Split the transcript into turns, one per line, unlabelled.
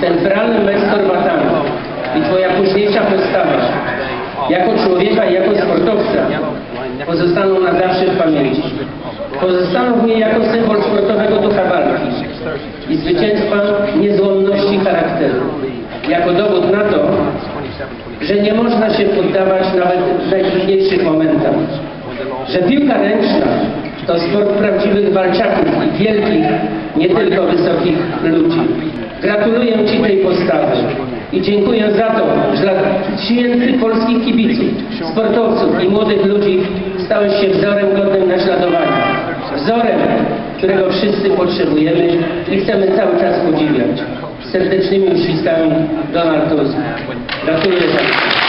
z Chorwatami i Twoja późniejsza postawa jako człowieka i jako sportowca pozostaną na zawsze w pamięci. Pozostaną w niej jako symbol sportowego ducha walki i zwycięstwa niezłomności charakteru. Jako dowód na to, że nie można się poddawać nawet w najtrudniejszych momentach. Że piłka ręczna to sport prawdziwych walczaków i wielkich, nie tylko wysokich ludzi. Gratuluję Ci tej postawy i dziękuję za to, że dla tysięcy polskich kibiców, sportowców i młodych ludzi stałeś się wzorem godnym naśladowania. Wzorem, którego wszyscy potrzebujemy i chcemy cały czas podziwiać. Serdecznymi uściskami Donald Tusk. Gratuluję.